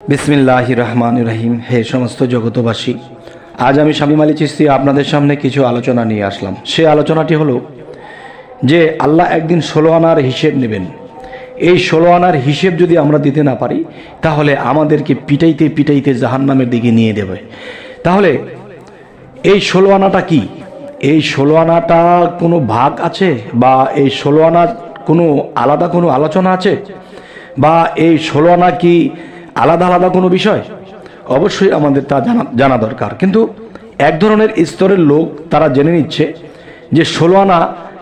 বিসমিল্লাহ রহমান রহিম। হে সমস্ত জগতবাসী আজ আমি শামীম আলী চিস্তি আপনাদের সামনে কিছু আলোচনা নিয়ে আসলাম। সে আলোচনাটি হলো যে আল্লাহ একদিন ষোলো আনার হিসেব নেবেন। এই ষোলো আনার হিসেব যদি আমরা দিতে না পারি, তাহলে আমাদেরকে পিটাইতে পিটাইতে জাহান্নামের দিকে নিয়ে দেবে। তাহলে এই ষোলো আনাটা কি? এই ষোলো আনাটা কোনো ভাগ আছে? বা এই ষোলো আনার কোনো আলাদা কোনো আলোচনা আছে? বা এই ষোলো আনা কি আলাদা আলাদা কোনো বিষয়? অবশ্যই আমাদের তা জানা জানা দরকার। কিন্তু এক ধরনের স্তরের লোক তারা জেনে নিচ্ছে যে ষোলো আনা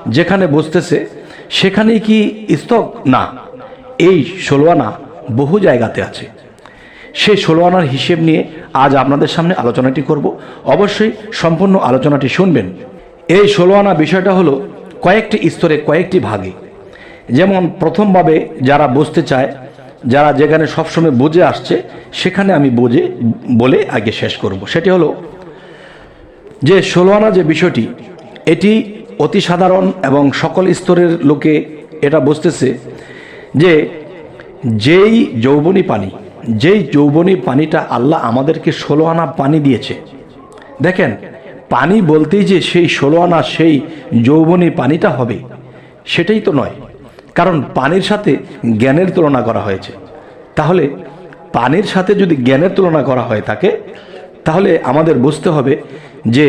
যেখানে বসতেছে, সেখানেই কি স্তক না। এই ষোলো আনা বহু জায়গাতে আছে। সেই ষোলো আনার হিসেব নিয়ে আজ আপনাদের সামনে আলোচনাটি করব। অবশ্যই সম্পূর্ণ আলোচনাটি শুনবেন। এই ষোলো আনা বিষয়টা হলো কয়েকটি স্তরে কয়েকটি ভাগে। যেমন প্রথমভাবে যারা বসতে চায় যারা যেখানে সবসময় বুঝে আসছে, সেখানে আমি বুঝে, বলে আগে শেষ করব। সেটি হলো যে ষোলো আনা যে বিষয়টি, এটি অতি সাধারণ এবং সকল স্তরের লোকে এটা বুঝতেছে যে যেই যৌবনী পানি, যেই যৌবনী পানিটা আল্লাহ আমাদেরকে ষোলো আনা পানি দিয়েছে। দেখেন, পানি বলতেই যে সেই ষোলো আনা সেই যৌবনী পানিটা হবে, সেটাই তো নয়। কারণ পানির সাথে জ্ঞানের তুলনা করা হয়েছে। তাহলে পানির সাথে যদি জ্ঞানের তুলনা করা হয়ে থাকে তাহলে আমাদের বুঝতে হবে যে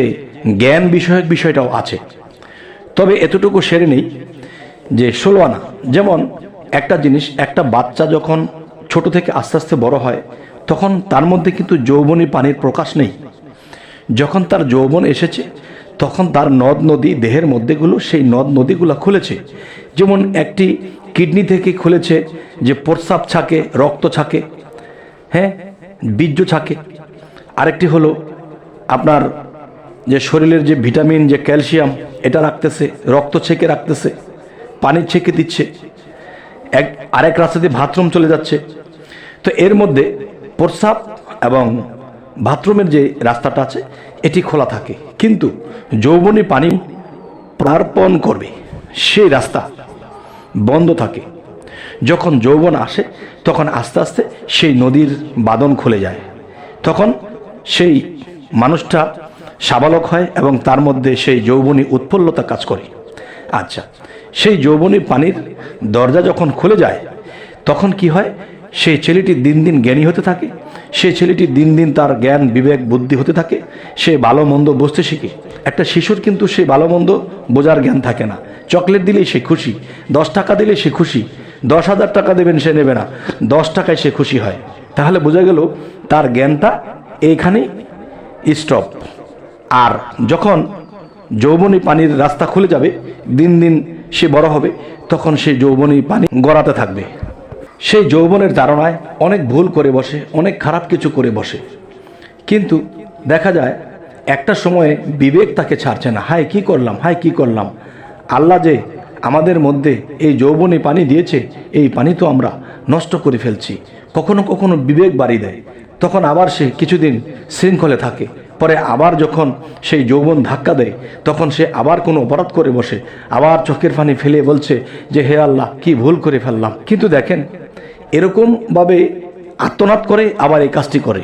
জ্ঞান বিষয়ক বিষয়টাও আছে। তবে এতটুকু সেরে নেই যে ষোলো আনা, যেমন একটা জিনিস, একটা বাচ্চা যখন ছোট থেকে আস্তে আস্তে বড় হয়, তখন তার মধ্যে কিন্তু যৌবনী পানির প্রকাশ নেই। যখন তার যৌবন এসেছে, তখন তার নদ নদী দেহের মধ্যেগুলো, সেই নদ নদীগুলো খুলেছে। যেমন একটি কিডনি থেকে খুলেছে যে প্রস্রাব ছাকে, রক্ত ছাকে হ্যাঁ বীর্য ছাকে। আরেকটি হলো আপনার যে শরীরের যে ভিটামিন, যে ক্যালসিয়াম, এটা রাখতেছে, রক্ত ছেঁকে রাখতেছে, পানি ছেঁকে দিচ্ছে। এক, আরেক রাস্তা দিয়ে বাথরুম চলে যাচ্ছে। তো এর মধ্যে প্রস্রাব এবং বাথরুমের যে রাস্তাটা আছে, এটি খোলা থাকে। কিন্তু যৌবনী পানি প্রার্পণ করবে। সেই রাস্তা বন্ধ থাকে। যখন যৌবন আসে, তখন আস্তে আস্তে সেই নদীর বাদন খুলে যায়। তখন সেই মানুষটা সাবালক হয় এবং তার মধ্যে সেই যৌবনী উৎফুল্লতা কাজ করে। আচ্ছা সেই যৌবনী পানির দরজা যখন খুলে যায়, তখন কি হয়? সেই ছেলেটি দিন দিন জ্ঞানী হতে থাকে সেই ছেলেটি দিন দিন তার জ্ঞান, বিবেক, বুদ্ধি হতে থাকে। সে ভালো মন্দ বুঝতে শিখে। একটা শিশুর কিন্তু সে ভালো মন্দ বোঝার জ্ঞান থাকে না। চকলেট দিলেই সে খুশি, দশ টাকা দিলে সে খুশি, দশ হাজার টাকা দেবেন সে নেবে না, দশ টাকায় সে খুশি হয়। তাহলে বোঝা গেল তার জ্ঞানটা এইখানেই স্টপ আর যখন যৌবনী পানির রাস্তা খুলে যাবে, দিন দিন সে বড় হবে, তখন সে যৌবনী পানি গড়াতে থাকবে। সেই যৌবনের ধারণায় অনেক ভুল করে বসে, অনেক খারাপ কিছু করে বসে। কিন্তু দেখা যায়, একটা সময়ে বিবেক তাকে ছাড়ছে না। হায়, কি করলাম, হায়, কি করলাম? আল্লাহ যে আমাদের মধ্যে এই যৌবনী পানি দিয়েছে, এই পানি তো আমরা নষ্ট করে ফেলছি। কখনো কখনো বিবেক বাড়ি দেয়। তখন আবার সে কিছুদিন শৃঙ্খলে থাকে। পরে আবার যখন সেই যৌবন ধাক্কা দেয়, তখন সে আবার কোনো অপরাধ করে বসে। আবার চোখের পানি ফেলে বলছে যে, হে আল্লাহ, কি ভুল করে ফেললাম। কিন্তু দেখেন এরকমভাবে আত্মনাদ করে, আবার এই কাজটি করে।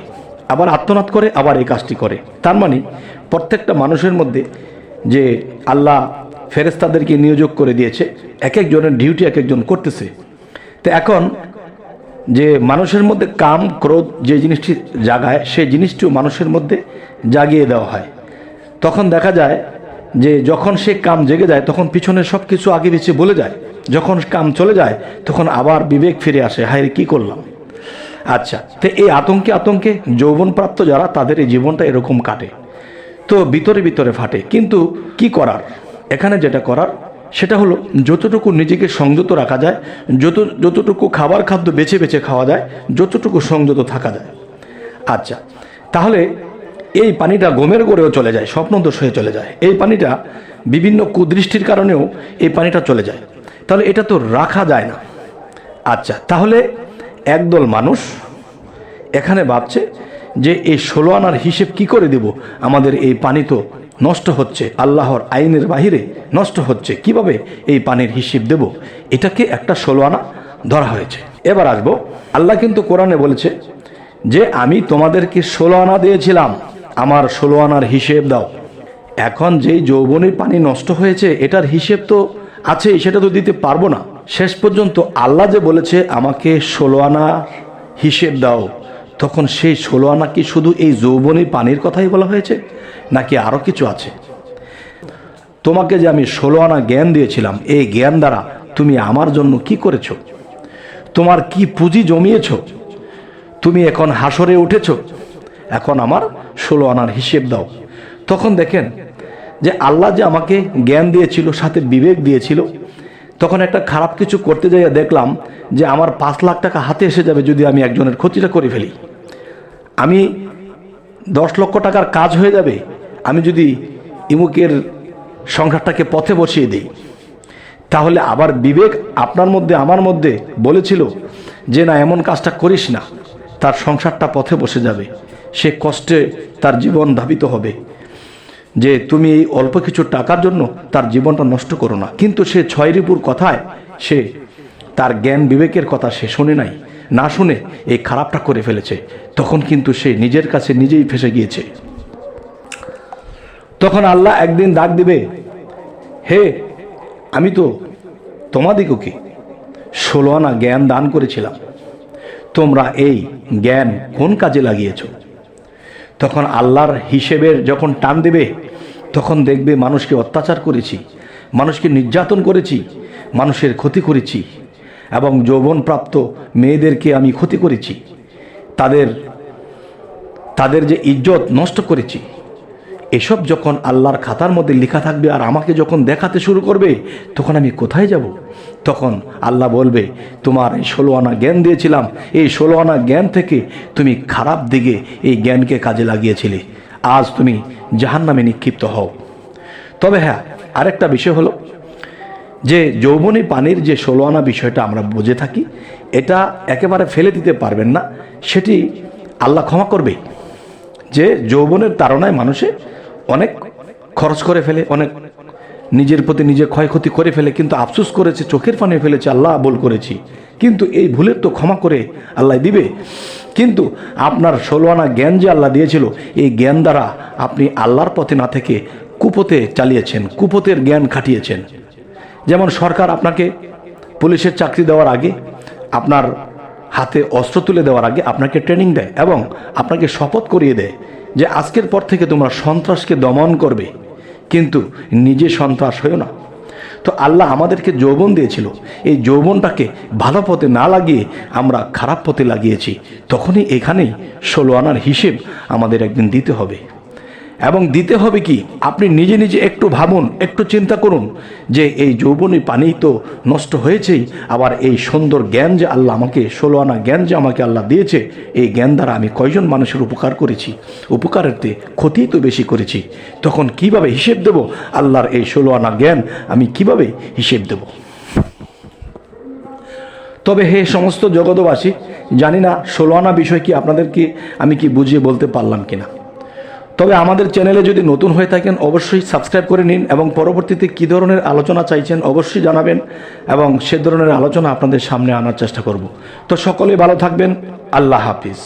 আবার আত্মনাদ করে, আবার এই কাজটি করে। তার মানে প্রত্যেকটা মানুষের মধ্যে যে আল্লাহ ফেরেস্তাদেরকে নিয়োগ করে দিয়েছে এক একজনের ডিউটি এক একজন করতেছে। তো এখন যে মানুষের মধ্যে কাম, ক্রোধ যে জিনিসটি জাগায়, সেই জিনিসটিও মানুষের মধ্যে জাগিয়ে দেওয়া হয়। তখন দেখা যায় যে যখন সে কাম জেগে যায়, তখন পিছনে সব কিছু আগে পিছিয়ে বলে যায়। যখন কাম চলে যায়, তখন আবার বিবেক ফিরে আসে হায় কি করলাম? আচ্ছা তো এই আতঙ্কে আতঙ্কে যৌবনপ্রাপ্ত যারা, তাদের এই জীবনটা এরকম কাটে। তো ভিতরে ভিতরে ফাটে। কিন্তু কি করার? এখানে যেটা করার, সেটা হলো যতটুকু নিজেকে সংযত রাখা যায়, যত, যতটুকু খাবার খাদ্য বেছে বেছে খাওয়া যায়, যতটুকু সংযত থাকা যায়। আচ্ছা তাহলে এই পানিটা গমের গড়েও চলে যায়, স্বপ্নদোষ হয়ে চলে যায়। এই পানিটা বিভিন্ন কুদৃষ্টির কারণেও এই পানিটা চলে যায়। তাহলে এটা তো রাখা যায় না। আচ্ছা তাহলে একদল মানুষ এখানে ভাবছে যে এই ষোলো আনার হিসেব কি করে দেব? আমাদের এই পানি তো নষ্ট হচ্ছে, আল্লাহর আইনের বাহিরে নষ্ট হচ্ছে, কীভাবে এই পানির হিসেব দেব? এটাকে একটা ষোলো আনা ধরা হয়েছে। এবার আসব, আল্লাহ কিন্তু কোরআনে বলেছে যে, আমি তোমাদেরকে ষোলো আনা দিয়েছিলাম, আমার ষোলো আনার হিসেব দাও। এখন যেই যৌবনের পানি নষ্ট হয়েছে, এটার হিসেব তো আছে সেটা তো দিতে পারব না। শেষ পর্যন্ত আল্লাহ যে বলেছে, আমাকে ষোলো আনা হিসেব দাও। তখন সেই ষোলো আনা কি শুধু এই যৌবনী পানির কথাই বলা হয়েছে, নাকি আরও কিছু আছে? তোমাকে যে আমি ষোলো আনা জ্ঞান দিয়েছিলাম, এই জ্ঞান দ্বারা তুমি আমার জন্য কি করেছ? তোমার কি পুঁজি জমিয়েছ? তুমি এখন হাসরে উঠেছ? এখন আমার ষোলো আনার হিসেব দাও। তখন দেখেন যে আল্লাহ যে আমাকে জ্ঞান দিয়েছিল, সাথে বিবেক দিয়েছিল, তখন একটা খারাপ কিছু করতে যাইয়া দেখলাম যে আমার পাঁচ লাখ টাকা হাতে এসে যাবে যদি আমি একজনের ক্ষতিটা করে ফেলি। আমি দশ লক্ষ টাকার কাজ হয়ে যাবে, আমি যদি ইমুকের সংসারটাকে পথে বসিয়ে দিই। তাহলে আবার বিবেক আপনার মধ্যে, আমার মধ্যে বলেছিল যে, না, এমন কাজটা করিস না। তার সংসারটা পথে বসে যাবে। সে কষ্টে তার জীবন ধাবিত হবে। যে তুমি এই অল্প কিছু টাকার জন্য তার জীবনটা নষ্ট করো না। কিন্তু সে ছয় রিপুর কথায় সে তার জ্ঞান বিবেকের কথা সে শোনে নাই, না শুনে এই খারাপটা করে ফেলেছে। তখন কিন্তু সে নিজের কাছে নিজেই ফেসে গিয়েছে। তখন আল্লাহ একদিন ডাক দিবে, হে, আমি তো তোমাদিগকে ষোলো আনা জ্ঞান দান করেছিলাম। তোমরা এই জ্ঞান কোন কাজে লাগিয়েছ? তখন আল্লাহর হিসেবের যখন টান দেবে, তখন দেখবে মানুষকে অত্যাচার করেছি, মানুষকে নির্যাতন করেছি, মানুষের ক্ষতি করেছি এবং যৌবনপ্রাপ্ত মেয়েদেরকে আমি ক্ষতি করেছি। তাদের তাদের যে ইজ্জত নষ্ট করেছি এসব যখন আল্লাহর খাতার মধ্যে লেখা থাকবে আর আমাকে যখন দেখাতে শুরু করবে, তখন আমি কোথায় যাব? তখন আল্লাহ বলবে, তোমার এই ষোলো আনা জ্ঞান দিয়েছিলাম। এই ষোলো আনা জ্ঞান থেকে তুমি খারাপ দিকে এই জ্ঞানকে কাজে লাগিয়েছিলে। আজ তুমি জাহান নামে নিক্ষিপ্ত হও। তবে হ্যাঁ আরেকটা বিষয় হলো যে যৌবনী পানির যে ষোলো আনা বিষয়টা আমরা বুঝে থাকি, এটা একেবারে ফেলে দিতে পারবেন না। সেটি আল্লাহ ক্ষমা করবে। যে যৌবনের তাড়নায় মানুষে অনেক খরচ করে ফেলে, অনেক নিজের প্রতি নিজে ক্ষয়ক্ষতি করে ফেলে, কিন্তু আফসোস করেছে, চোখের পানে ফেলেছে, আল্লাহ বল করেছি। কিন্তু এই ভুলের তো ক্ষমা করে আল্লাহ দিবে। কিন্তু আপনার ষোলো আনা জ্ঞান যে আল্লাহ দিয়েছিল, এই জ্ঞান দ্বারা আপনি আল্লাহর পথে না থেকে কুপথে চালিয়েছেন কুপথের জ্ঞান খাটিয়েছেন। যেমন সরকার আপনাকে পুলিশের চাকরি দেওয়ার আগে, আপনার হাতে অস্ত্র তুলে দেওয়ার আগে আপনাকে ট্রেনিং দেয় এবং আপনাকে শপথ করিয়ে দেয়। যে আজকের পর থেকে তোমরা সন্ত্রাসকে দমন করবে, কিন্তু নিজে সন্ত্রাস হয়েও না। তো আল্লাহ আমাদেরকে যৌবন দিয়েছিল। এই যৌবনটাকে ভালো পথে না লাগিয়ে আমরা খারাপ পথে লাগিয়েছি। তখনই এখানেই ষোলো আনার হিসেব আমাদের একদিন দিতে হবে। এবং দিতে হবে কি? আপনি নিজে নিজে একটু ভাবুন, একটু চিন্তা করুন যে এই যৌবনী পানি তো নষ্ট হয়েছেই, আবার এই সুন্দর জ্ঞান যে আল্লাহ আমাকে, ষোলো আনা জ্ঞান যে আমাকে আল্লাহ দিয়েছে, এই জ্ঞান দ্বারা আমি কয়জন মানুষের উপকার করেছি? উপকারেতে ক্ষতি তো বেশি করেছি। তখন কীভাবে হিসেব দেব? আল্লাহর এই ষোলো আনা জ্ঞান আমি কীভাবে হিসেব দেব? তবে হে সমস্ত জগতবাসী জানি না ষোলো আনা বিষয় কি আপনাদেরকে আমি কি বুঝিয়ে বলতে পারলাম কিনা? তবে আমাদের চ্যানেলে যদি নতুন হয়ে থাকেন, অবশ্যই সাবস্ক্রাইব করে নিন এবং পরবর্তীতে কী ধরনের আলোচনা চাইছেন অবশ্যই জানাবেন এবং সে ধরনের আলোচনা আপনাদের সামনে আনার চেষ্টা করব। তো সকলে ভালো থাকবেন। আল্লাহ হাফিজ।